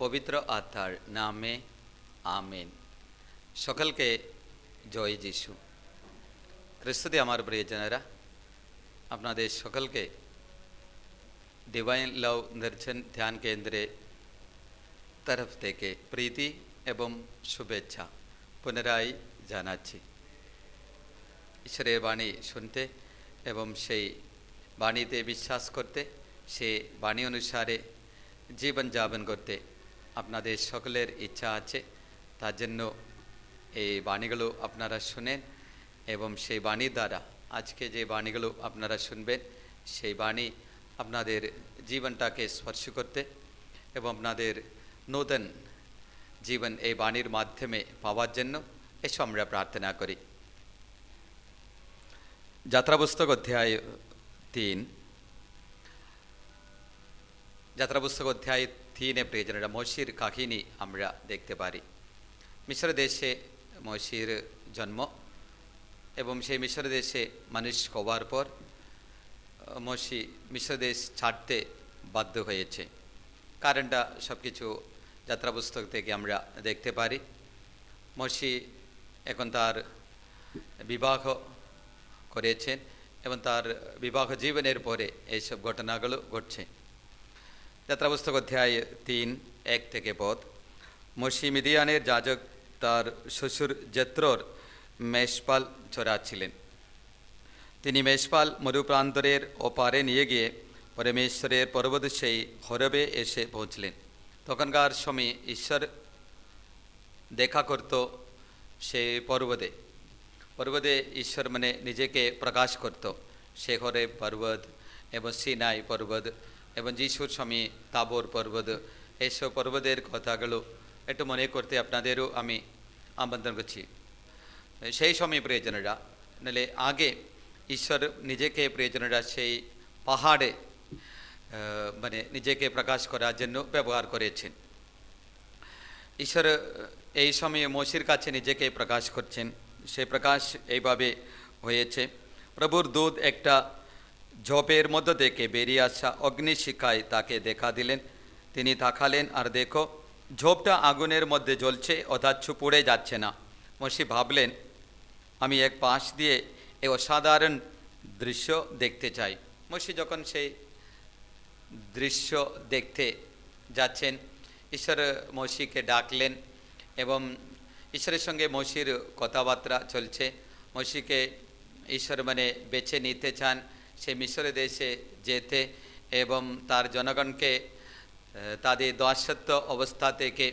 পবিত্র আত্মার নামে আমিন। সকলকে জয় যিশু। খ্রিস্তুতে আমার প্রিয়জনেরা, আপনাদের সকলকে ডিভাইন লাভ দর্শন ধ্যান কেন্দ্রে তরফ থেকে প্রীতি এবং শুভেচ্ছা পুনরায় জানাচ্ছি। ঈশ্বরের বাণী শুনতে এবং সেই বাণীতে বিশ্বাস করতে, সে বাণী অনুসারে জীবনযাপন করতে আপনাদের সকলের ইচ্ছা আছে, তার জন্য এই বাণীগুলো আপনারা শুনেন এবং সেই বাণীর দ্বারা আজকে যে বাণীগুলো আপনারা শুনবেন, সেই বাণী আপনাদের জীবনটাকে স্পর্শ করতে এবং আপনাদের নূতন জীবন এই বাণীর মাধ্যমে পাওয়ার জন্য এসব আমরা প্রার্থনা করি। যাত্রা পুস্তক অধ্যায় তিন। যাত্রা পুস্তক অধ্যায় তিনে প্রিয়জনেরা মসির কাহিনী আমরা দেখতে পারি মিশ্র দেশে মসির জন্ম এবং সেই মিশ্র দেশে মানুষ হওয়ার পর মসি মিশ্র দেশ ছাড়তে বাধ্য হয়েছে কারণটা সব কিছু যাত্রা পুস্তক থেকে আমরা দেখতে পারি মসি এখন তার বিবাহ করেছেন এবং তার বিবাহ জীবনের পরে এইসব ঘটনাগুলো ঘটছে যাত্রা পুস্তক অধ্যায় তিন এক থেকে পদ মসি মিদিয়ানের যাজক তার শ্বশুর জেত্রর মেষপাল চড়াচ্ছিলেন তিনি মেষপাল মরুপ্রান্তরের ওপারে নিয়ে গিয়ে পরমেশ্বরের পর্বত সেই হরবে এসে পৌঁছলেন তখনকার সময় ঈশ্বর দেখা করত সে পর্বতে পর্বতে ঈশ্বর মানে নিজেকে প্রকাশ করত সে হরে পর্বত এবং সিনাই পর্বত এবং যিশুর সময় তাবর পর্বত এইসব পর্বতের কথাগুলো একটু মনে করতে আপনাদেরও আমি আমন্ত্রণ করছি সেই সময় প্রয়োজনেরা নাহলে আগে ঈশ্বর নিজেকে প্রয়োজনেরা সেই পাহাড়ে মানে নিজেকে প্রকাশ করার জন্য ব্যবহার করেছেন ঈশ্বর এই সময়ে মসির কাছে নিজেকে প্রকাশ করছেন সে প্রকাশ এইভাবে হয়েছে প্রভুর দুধ একটা ঝোপের মধ্য থেকে বেরিয়ে আসা অগ্নিশিখায় তাকে দেখা দিলেন। তিনি তাকালেন আর দেখো, ঝোপটা আগুনের মধ্যে জ্বলছে অথাচ্ছ পুড়ে যাচ্ছে না। মসি ভাবলেন, আমি এক পাশ দিয়ে এ অসাধারণ দৃশ্য দেখতে চাই। মসি যখন সেই দৃশ্য দেখতে যাচ্ছেন, ঈশ্বর মসিকে ডাকলেন এবং ঈশ্বরের সঙ্গে মসির কথাবার্তা চলছে। মসিকে ঈশ্বর মানে বেছে নিতে চান। সে মিশর দেশে যেতে এবং তার জনগণকে তাদের দাসত্ব অবস্থা থেকে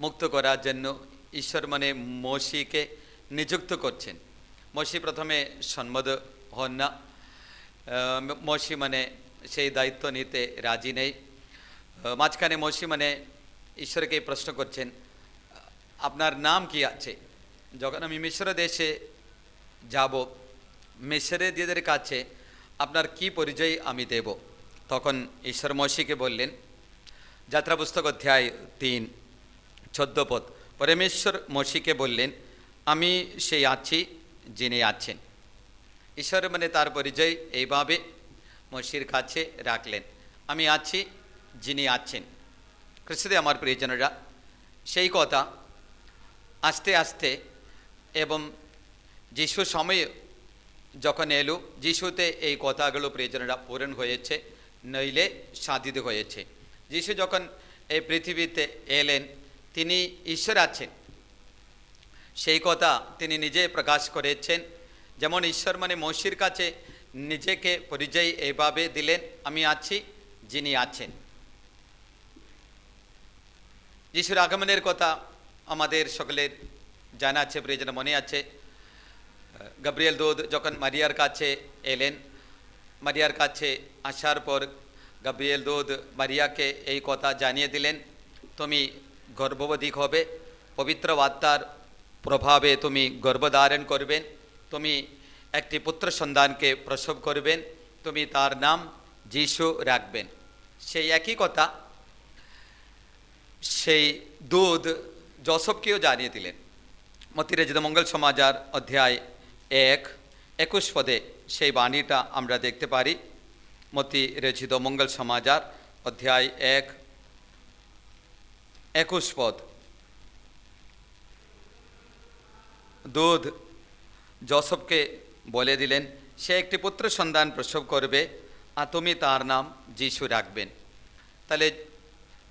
মুক্ত করার জন্য ঈশ্বর মানে মসিকে নিযুক্ত করছেন। মসি প্রথমে সম্মত হন না। মসি মানে সেই দায়িত্ব নিতে রাজি নেই। মাঝখানে মসি মানে ঈশ্বরকে প্রশ্ন করছেন, আপনার নাম কি আছে? যখন আমি মিশ্র দেশে যাব মিশরেদের কাছে আপনার কি পরিচয় আমি দেব? তখন ঈশ্বর মসিকে বললেন, যাত্রা পুস্তক অধ্যায় তিন চোদ্দপদ পরমেশ্বর মসিকে বললেন, আমি সেই আছি যিনি আছেন। ঈশ্বর মানে তার পরিচয় এইভাবে মসির কাছে রাখলেন, আমি আছি যিনি আছেন। খ্রিস্টদে আমার প্রিয়জনরা, সেই কথা আস্তে আস্তে এবং যিশু সময়ে যখন এলো, যিশুতে এই কথাগুলো প্রিয়জনরা পূরণ হয়েছে, নইলে সাধিত হয়েছে। যিশু যখন এই পৃথিবীতে এলেন, তিনি ঈশ্বর আছেন। সেই কথা তিনি নিজে প্রকাশ করেছেন। যেমন ঈশ্বর মানে মসির কাছে নিজেকে পরিচয় এইভাবে দিলেন, আমি আছি, যিনি আছেন। যিশুর আগমনের কথা আমাদের সকলের জানা আছে প্রিয়জন মনে আছে। গাব্রিয়েল দোদ যখন মারিয়ার কাছে এলেন, মারিয়ার কাছে আসার পর গাব্রিয়েল দোদ মারিয়াকে এই কথা জানিয়ে দিলেন, তুমি গর্ভবতী হবে, পবিত্র বার্তার প্রভাবে তুমি গর্ভধারণ করবেন, তুমি একটি পুত্র সন্তানকে প্রসব করবেন, তুমি তার নাম যিশু রাখবেন। সেই একই কথা সেই দুধ যশবকেও জানিয়ে দিলেন। মতিরেজিত মঙ্গল সমাজার অধ্যায় এক, একুশ পদে সেই বাণীটা আমরা দেখতে পারি। মতি রচিত মঙ্গল সমাজার অধ্যায় এক, একুশ পদ। দুধ জসবকে বলে দিলেন, সে একটি পুত্র সন্তান প্রসব করবে আর তুমি তার নাম যিশু রাখবেন। তাহলে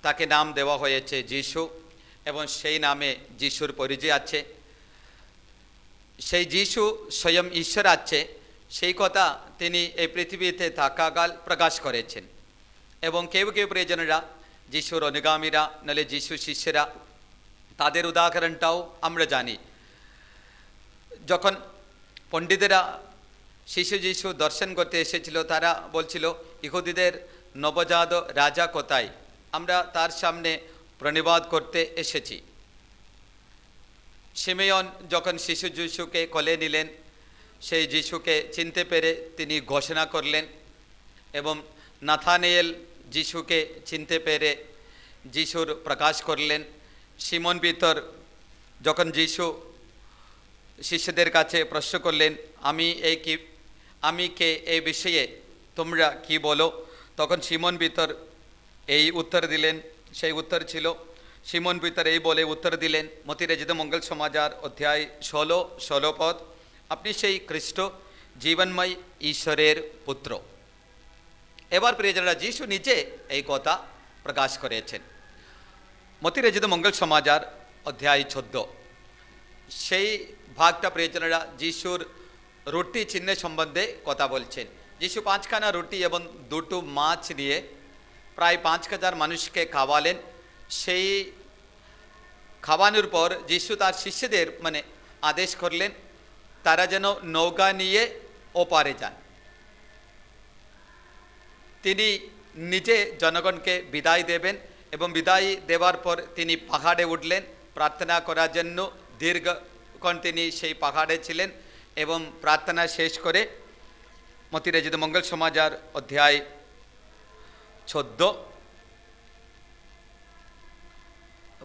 তাকে নাম দেওয়া হয়েছে যিশু এবং সেই নামে যিশুর পরিচয় আছে। সেই যিশু স্বয়ং ঈশ্বর আছে, সেই কথা তিনি এই পৃথিবীতে থাকাকাল প্রকাশ করেছেন। এবং কেউ কেউ প্রিয়জনেরা, যিশুর অনুগামীরা, নাহলে যিশু শিষ্যরা, তাদের উদাহরণটাও আমরা জানি। যখন পণ্ডিতেরা শিশু যিশু দর্শন করতে এসেছিল, তারা বলছিল, ইহুদিদের নবজাত রাজা কোথায়? আমরা তার সামনে প্রণিবাদ করতে এসেছি। সিমেয়ন যখন শিশু যিশুকে কোলে নিলেন, সেই যিশুকে চিনতে পেরে তিনি ঘোষণা করলেন এবং নাথানিয়েল যিশুকে চিনতে পেরে যিশুর প্রকাশ করলেন। সিমন ভিতর যখন যিশু শিষ্যদের কাছে প্রশ্ন করলেন, আমি এই কি, আমি কে এই বিষয়ে তোমরা কি বলো? তখন সিমন ভিতর এই উত্তর দিলেন। সেই উত্তর ছিল সিমন ভিতর এই বলে উত্তর দিলেন মতিরেজিত মঙ্গল সমাজার অধ্যায় ষোলো ষোলো পদ। আপনি সেই খ্রিস্ট, জীবনময় ঈশ্বরের পুত্র। এবার প্রিয়জনরা যিশু নিজে এই কথা প্রকাশ করেছেন। মতিরেজিত মঙ্গল সমাজার অধ্যায় চোদ্দ। সেই ভাগটা প্রিয়জনেরা যিশুর রুটি চিহ্ন সম্বন্ধে কথা বলছেন। যিশু পাঁচখানা রুটি এবং দুটো মাছ নিয়ে প্রায় পাঁচ হাজার মানুষকে খাওয়ালেন। সেই খাওয়ানোর পর যিশু তার শিষ্যদের মানে আদেশ করলেন, তারা যেন নৌকা নিয়ে ওপারে যান। তিনি নিজে জনগণকে বিদায় দেবেন এবং বিদায় দেওয়ার পর তিনি পাহাড়ে উঠলেন। প্রার্থনা করার জন্য দীর্ঘক্ষণ তিনি সেই পাহাড়ে ছিলেন এবং প্রার্থনা শেষ করে মতিরাজিত মঙ্গল সমাজার অধ্যায় চোদ্দ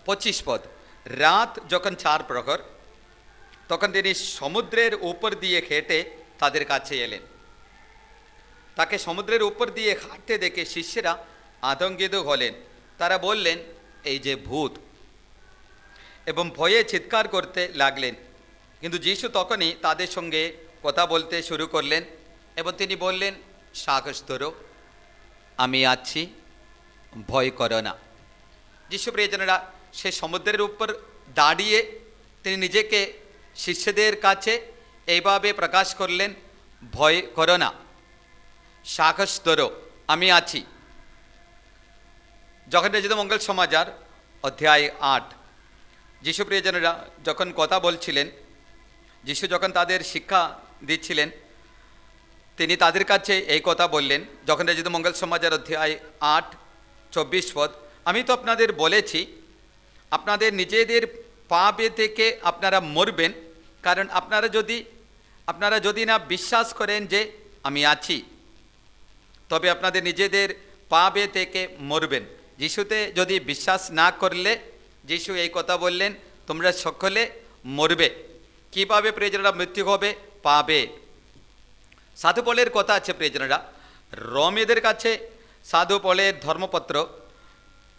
পঁচিশ পদ। রাত যখন চার প্রহর, তখন তিনি সমুদ্রের উপর দিয়ে হেঁটে তাদের কাছে এলেন। তাকে সমুদ্রের উপর দিয়ে হাঁটতে দেখে শিষ্যরা আতঙ্কিত হলেন। তারা বললেন, এই যে ভূত! এবং ভয়ে চিৎকার করতে লাগলেন। কিন্তু যিশু তখনই তাদের সঙ্গে কথা বলতে শুরু করলেন এবং তিনি বললেন, সাহস ধরো, আমি আছি, ভয় করো না। যিশু প্রিয়জনেরা সে সমুদ্রের উপর দাঁড়িয়ে তিনি নিজেকে শিষ্যদের কাছে এইভাবে প্রকাশ করলেন, ভয় করো না। সাহস ধরো, আমি আছি। যখন রেজিত মঙ্গল সমাজার অধ্যায় আট। যিশু প্রিয়জনেরা যখন কথা বলছিলেন, যিশু যখন তাদের শিক্ষা দিচ্ছিলেন, তিনি তাদের কাছে এই কথা বললেন, যখন রেজিত মঙ্গল সমাজের অধ্যায় আট, চব্বিশ পদ, আমি তো আপনাদের বলেছি আপনাদের নিজেদের পাপে থেকে আপনারা মরবেন। কারণ আপনারা যদি আপনারা যদি না বিশ্বাস করেন যে আমি আছি, তবে আপনাদের নিজেদের পাবে থেকে মরবেন। যিশুতে যদি বিশ্বাস না করলে, যিশু এই কথা বললেন, তোমরা সকলে মরবে। কীভাবে প্রিয়জনরা মৃত্যু হবে? পাবে। সাধু পলের কথা আছে প্রিয়জনরা। রমেদের কাছে সাধু পলের ধর্মপত্র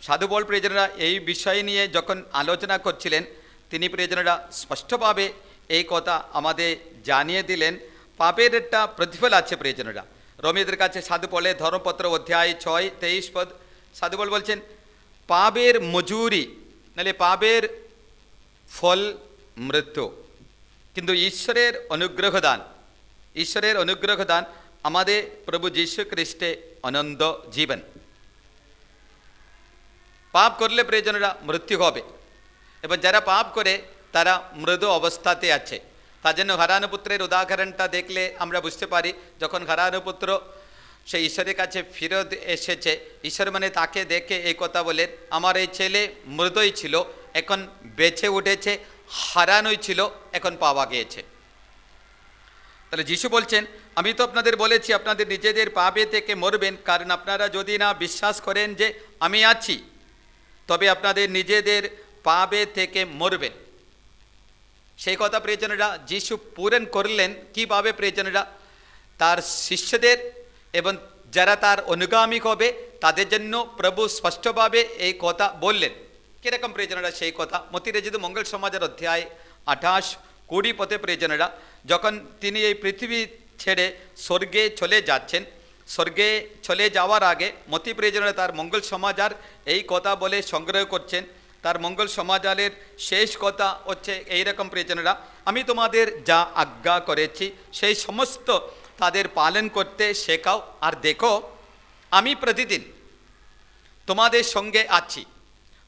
সাধু বল প্রিয়জনরা, এই বিষয় নিয়ে যখন আলোচনা করছিলেন, তিনি প্রিয়জনরা স্পষ্টভাবে এই কথা আমাদের জানিয়ে দিলেন। পাপের একটা প্রতিফল আছে প্রিয়জনরা। রমিদের কাছে সাধু বলে ধর্মপত্র অধ্যায় ছয়, তেইশ পদ, সাধু বল বলছেন, পাপের মজুরি, নাহলে পাপের ফল মৃত্যু। কিন্তু ঈশ্বরের অনুগ্রহ দান, ঈশ্বরের অনুগ্রহ দান আমাদের প্রভু যীশু খ্রিস্টে অনন্ত জীবন। পাপ করলে প্রিয়জনেরা মৃত্যু হবে এবং যারা পাপ করে তারা মৃদু অবস্থাতে আছে তার জন্য হারানুপুত্রের উদাহরণটা দেখলে আমরা বুঝতে পারি যখন হারানুপুত্র সে ঈশ্বরের কাছে ফিরত এসেছে ঈশ্বর মানে তাকে দেখে এই কথা বলে আমার এই ছেলে মৃদই ছিল এখন বেছে উঠেছে হারানোই ছিল এখন পাওয়া গিয়েছে তাহলে যিশু বলছেন আমি তো আপনাদের বলেছি আপনাদের নিজেদের পাবে থেকে মরবেন কারণ আপনারা যদি না বিশ্বাস করেন যে আমি আছি তবে আপনাদের নিজেদের পাবে থেকে মরবেন সেই কথা প্রিয়জনেরা যিশু পূরণ করলেন। কীভাবে প্রিয়জনেরা? তার শিষ্যদের এবং যারা তার অনুগামী হবে, তাদের জন্য প্রভু স্পষ্টভাবে এই কথা বললেন। কীরকম প্রিয়জনেরা সেই কথা? মতিরেজিদ মঙ্গল সমাজের অধ্যায় আঠাশ, কুড়ি পথে প্রিয়জনেরা, যখন তিনি এই পৃথিবী ছেড়ে স্বর্গে চলে যাচ্ছেন স্বর্গে চলে যাওয়ার আগে মতি প্রিয়জনেরা তার মঙ্গল সমাজার এই কথা বলে সংগ্রহ করছেন। তার মঙ্গল সমাজারের শেষ কথা হচ্ছে এইরকম প্রিয়জনেরা, আমি তোমাদের যা আজ্ঞা করেছি, সেই সমস্ত তাদের পালন করতে শেখাও। আর দেখো, আমি প্রতিদিন তোমাদের সঙ্গে আছি,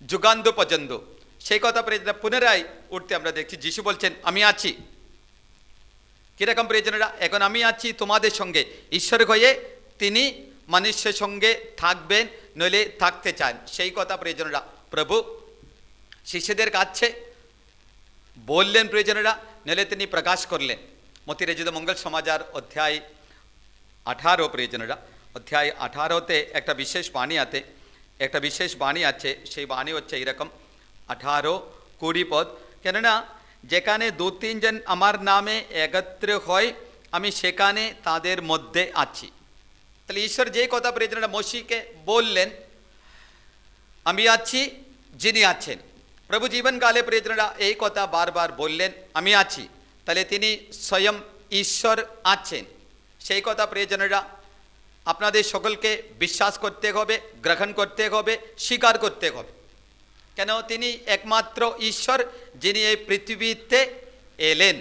যুগান্ত পর্যন্ত। সেই কথা প্রিয়জনরা পুনরায় উঠতে আমরা দেখছি। যিশু বলছেন, আমি আছি। কীরকম প্রিয়জনেরা, এখন আমি আছি তোমাদের সঙ্গে। ঈশ্বর হয়ে তিনি মানুষের সঙ্গে থাকবেন নইলে থাকতে চান সেই কথা প্রিয়জনেরা প্রভু শিষ্যদের কাছে বললেন প্রিয়জনেরা নইলে তিনি প্রকাশ করলেন মতিরেজিত মঙ্গল সমাজার অধ্যায় আঠারো প্রিয়জনেরা অধ্যায় আঠারোতে একটা বিশেষ বাণী আছে একটা বিশেষ বাণী আছে সেই বাণী হচ্ছে এইরকম আঠারো কুড়ি পদ কেননা যেখানে দু তিনজন আমার নামে একত্র হয় আমি সেখানে তাদের মধ্যে আছি তাহলে ঈশ্বর যে কথা প্রিয়জনেরা মসিকে বললেন, আমি আছি, যিনি আছেন। প্রভু জীবনকালে প্রিয়জনেরা এই কথা বারবার বললেন, আমি আছি। তাহলে তিনি স্বয়ং ঈশ্বর আছেন। সেই কথা প্রিয়জনেরা আপনাদের সকলকে বিশ্বাস করতে হবে, গ্রহণ করতে হবে, স্বীকার করতে হবে। কেন? তিনি একমাত্র ঈশ্বর, যিনি এই পৃথিবীতে এলেন।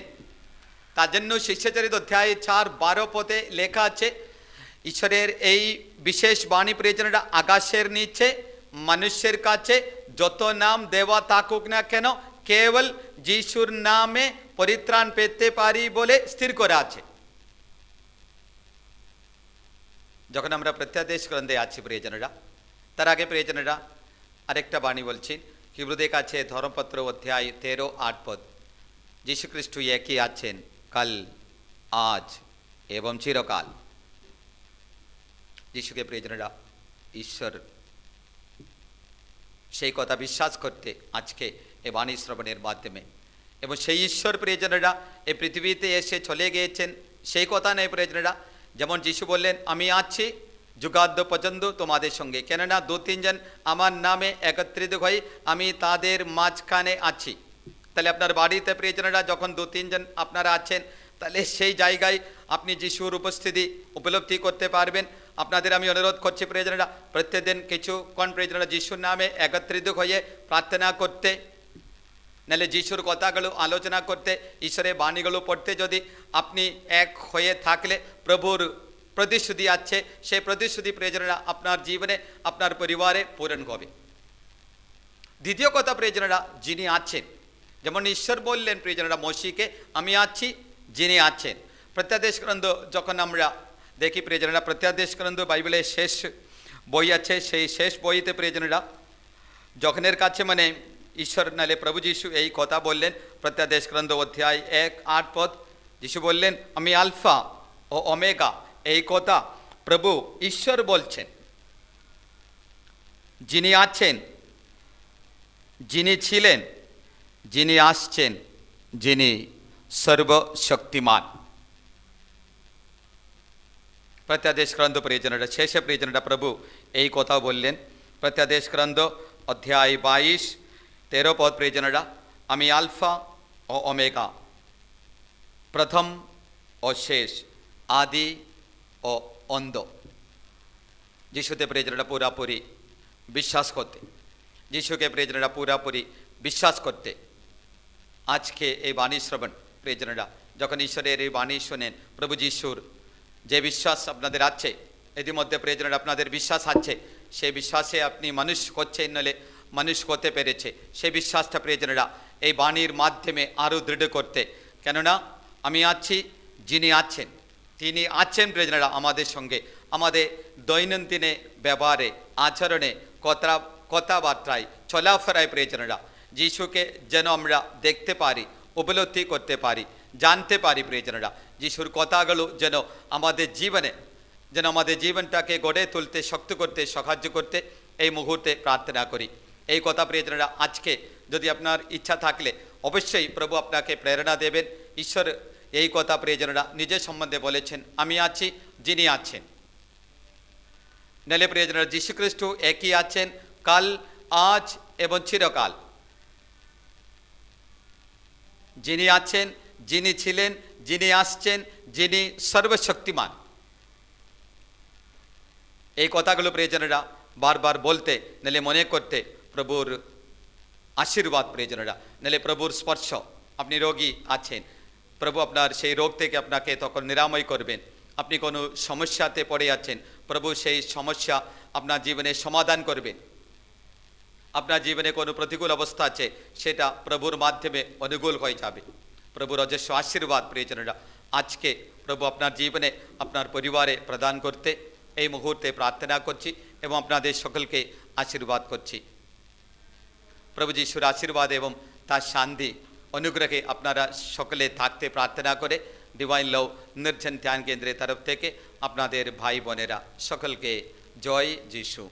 তার জন্য শিষ্যচরিত অধ্যায় চার, বারো পদে লেখা আছে ঈশ্বরের এই বিশেষ বাণী প্রিয়জনেরা আকাশের নিচে মানুষের কাছে, যত নাম দেওয়া থাকুক না কেন, কেবল যিশুর নামে পরিত্রাণ পেতে পারি বলে স্থির করে আছে। যখন আমরা প্রত্যাদেশ গ্রন্থে আছি প্রিয়জনেরা, তার আগে প্রিয়জনেরা আরেকটা বাণী বলছি, হিব্রুদের কাছে ধর্মপত্র অধ্যায় তেরো, আট পদ। যীশুখ্রিস্ট একই আছেন, কাল, আজ এবং চিরকাল। যিশুকে প্রিয়জনেরা, ঈশ্বর সেই কথা বিশ্বাস করতে আজকে এ বাণী শ্রবণের মাধ্যমে। এবং সেই ঈশ্বর প্রিয়জনেরা এই পৃথিবীতে এসে চলে গিয়েছেন, সেই কথা নেই প্রিয়জনেরা, যেমন যিশু বললেন, আমি আছি যুগাদ্য পর্যন্ত তোমাদের সঙ্গে। কেননা দু তিনজন আমার নামে একত্রিত হয়ে আমি তাদের মাঝখানে আছি। তাহলে আপনার বাড়িতে প্রিয়জনেরা যখন দু তিনজন আপনারা আছেন, তাহলে সেই জায়গায় আপনি যিশুর উপস্থিতি উপলব্ধি করতে পারবেন। আপনাদের আমি অনুরোধ করছি প্রিয়জনেরা, প্রত্যেকদিন কিছু কোন প্রিয়জনেরা যিশুর নামে একত্রিত হয়ে প্রার্থনা করতে, নাহলে যিশুর কথাগুলো আলোচনা করতে, ঈশ্বরের বাণীগুলো পড়তে যদি আপনি এক হয়ে থাকলে প্রভুর প্রতিশ্রুতি আছে, সেই প্রতিশ্রুতি প্রয়োজনেরা আপনার জীবনে, আপনার পরিবারে পূরণ হবে। দ্বিতীয় কথা প্রয়োজনেরা, যিনি আছেন, যেমন ঈশ্বর বললেন প্রিয়জনেরা, মসিকে আমি আছি, যিনি আছেন। প্রত্যাদেশ গ্রন্থ যখন আমরা দেখি প্রত্যাদেশ গ্রন্থ বাইবেলের শেষ বই আছে সেই শেষ বইতে প্রিয়জনেরা যখনের কাছে মানে ঈশ্বর নালে প্রভু যিশু এই কথা বললেন প্রত্যাদেশ গ্রন্থ অধ্যায় এক আট পদ যিশু বললেন আমি আলফা ও অমেগা এই কথা প্রভু ঈশ্বর বলছেন যিনি আছেন যিনি ছিলেন যিনি আসছেন যিনি সর্বশক্তিমান প্রত্যাদেশ গ্রন্থ প্রিয়জনরা শেষে প্রিয়জনরা প্রভু এই কথা বললেন প্রত্যাদেশ গ্রন্থ অধ্যায় বাইশ তেরো পদ প্রিয়জনরা আমি আলফা ও ওমেগা প্রথম ও শেষ আদি ও অন্ধ যিশুতে প্রিয়জনরা পুরাপুরি বিশ্বাস করতে যিশুকে প্রিয়জনরা পুরাপুরি বিশ্বাস করতে আজকে এই বাণী শ্রবণ প্রিয়জনরা যখন ঈশ্বরের এই বাণী শোনেন প্রভু যিশুর যে বিশ্বাস আপনাদের আছে, ইতিমধ্যে প্রয়োজনের আপনাদের বিশ্বাস আছে, সেই বিশ্বাসে আপনি মানুষ করছেন নলে মানুষ করতে পেরেছে। সেই বিশ্বাসটা প্রিয়জনেরা এই বাণীর মাধ্যমে আরও দৃঢ় করতে। কেননা আমি আছি, যিনি আছেন, তিনি আছেন প্রিয়জনেরা আমাদের সঙ্গে। আমাদের দৈনন্দিনে ব্যবহারে, আচরণে, কথা, কথাবার্তায়, চলাফেরায় প্রিয়জনেরা। যিশুকে যেন আমরা দেখতে পারি, উপলব্ধি করতে পারি। জানতে পারি প্রিয়জনেরা। যিশুর কথাগুলো যেন আমাদের জীবনে, যেন আমাদের জীবনটাকে গড়ে তুলতে, শক্ত করতে, সাহায্য করতে এই মুহূর্তে প্রার্থনা করি। এই কথা প্রিয়জনেরা, আজকে যদি আপনার ইচ্ছা থাকলে অবশ্যই প্রভু আপনাকে প্রেরণা দেবেন। ঈশ্বর এই কথা প্রিয়জনেরা নিজের সম্বন্ধে বলেছেন, আমি আছি, যিনি আছেন। নেলে প্রিয়জনের যীশুখ্রিস্ট একই আছেন, কাল, আজ এবং চিরকাল। যিনি আছেন যিনি ছিলেন, যিনি আসছেন, যিনি সর্বশক্তিমান। এই কথাগুলো প্রিয়জনেরা বারবার বলতে নাহলে মনে করতে প্রভুর আশীর্বাদ প্রিয়জনেরা নাহলে প্রভুর স্পর্শ। আপনি রোগী আছেন, প্রভু আপনার সেই রোগ থেকে আপনাকে তখন নিরাময় করবেন। আপনি কোনো সমস্যাতে পড়ে আছেন, প্রভু সেই সমস্যা আপনার জীবনে সমাধান করবেন। আপনার জীবনে কোনো প্রতিকূল অবস্থা আছে, সেটা প্রভুর মাধ্যমে অনুকূল হয়ে যাবে। প্রভুর অজস্র আশীর্বাদ প্রিয়জনেরা আজকে প্রভু আপনার জীবনে আপনার পরিবারে প্রদান করতে এই মুহূর্তে প্রার্থনা করছি এবং আপনাদের সকলকে আশীর্বাদ করছি প্রভু যিশুর আশীর্বাদ এবং তার শান্তি অনুগ্রহে আপনারা সকলে থাকতে প্রার্থনা করে ডিভাইন লও নির্জন ধ্যান কেন্দ্রের তরফ থেকে আপনাদের ভাই বোনেরা সকলকে জয় যিশু